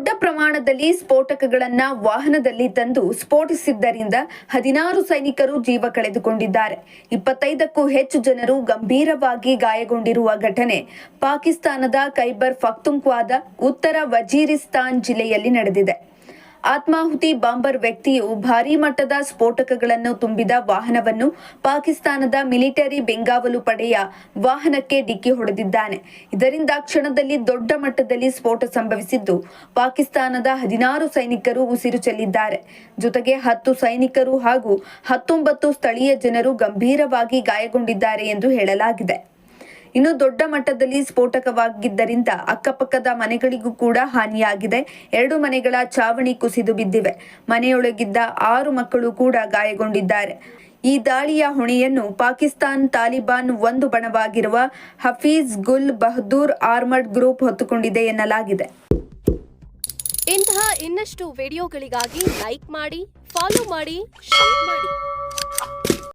ಪ್ರಮಾಣದಲ್ಲಿ ಸ್ಫೋಟಕಗಳನ್ನ ವಾಹನದಲ್ಲಿ ತಂದು ಸ್ಫೋಟಿಸಿದ್ದರಿಂದ ಹದಿನಾರು ಸೈನಿಕರು ಜೀವ ಕಳೆದುಕೊಂಡಿದ್ದಾರೆ. ಇಪ್ಪತ್ತೈದಕ್ಕೂ ಹೆಚ್ಚು ಜನರು ಗಂಭೀರವಾಗಿ ಗಾಯಗೊಂಡಿರುವ ಘಟನೆ ಪಾಕಿಸ್ತಾನದ ಖೈಬರ್ ಫಕ್ತುಂಕ್ವಾದ ಉತ್ತರ ವಜೀರಿಸ್ತಾನ್ ಜಿಲ್ಲೆಯಲ್ಲಿ ನಡೆದಿದೆ. ಆತ್ಮಾಹುತಿ ಬಾಂಬರ್ ವ್ಯಕ್ತಿಯು ಭಾರೀ ಮಟ್ಟದ ಸ್ಫೋಟಕಗಳನ್ನು ತುಂಬಿದ ವಾಹನವನ್ನು ಪಾಕಿಸ್ತಾನದ ಮಿಲಿಟರಿ ಬೆಂಗಾವಲು ಪಡೆಯ ವಾಹನಕ್ಕೆ ಡಿಕ್ಕಿ ಹೊಡೆದಿದ್ದಾನೆ. ಇದರಿಂದ ಕ್ಷಣದಲ್ಲಿ ದೊಡ್ಡ ಮಟ್ಟದಲ್ಲಿ ಸ್ಫೋಟ ಸಂಭವಿಸಿದ್ದು, ಪಾಕಿಸ್ತಾನದ ಹದಿನಾರು ಸೈನಿಕರು ಉಸಿರು ಚೆಲ್ಲಿದ್ದಾರೆ. ಜೊತೆಗೆ ಹತ್ತು ಸೈನಿಕರು ಹಾಗೂ ಹತ್ತೊಂಬತ್ತು ಸ್ಥಳೀಯ ಜನರು ಗಂಭೀರವಾಗಿ ಗಾಯಗೊಂಡಿದ್ದಾರೆ ಎಂದು ಹೇಳಲಾಗಿದೆ. ಇನ್ನು ದೊಡ್ಡ ಮಟ್ಟದಲ್ಲಿ ಸ್ಫೋಟಕವಾಗಿದ್ದರಿಂದ ಅಕ್ಕಪಕ್ಕದ ಮನೆಗಳಿಗೂ ಕೂಡ ಹಾನಿಯಾಗಿದೆ. ಎರಡು ಮನೆಗಳ ಚಾವಣಿ ಕುಸಿದು ಬಿದ್ದಿವೆ. ಮನೆಯೊಳಗಿದ್ದ ಆರು ಮಕ್ಕಳು ಕೂಡ ಗಾಯಗೊಂಡಿದ್ದಾರೆ. ಈ ದಾಳಿಯ ಹೊಣೆಯನ್ನು ಪಾಕಿಸ್ತಾನ್ ತಾಲಿಬಾನ್ ಒಂದು ಬಣವಾಗಿರುವ ಹಫೀಜ್ ಗುಲ್ ಬಹದ್ದೂರ್ ಆರ್ಮಡ್ ಗ್ರೂಪ್ ಹೊತ್ತುಕೊಂಡಿದೆ ಎನ್ನಲಾಗಿದೆ. ಇಂತಹ ಇನ್ನಷ್ಟು ವಿಡಿಯೋಗಳಿಗಾಗಿ ಲೈಕ್ ಮಾಡಿ, ಫಾಲೋ ಮಾಡಿ, ಶೇರ್ ಮಾಡಿ.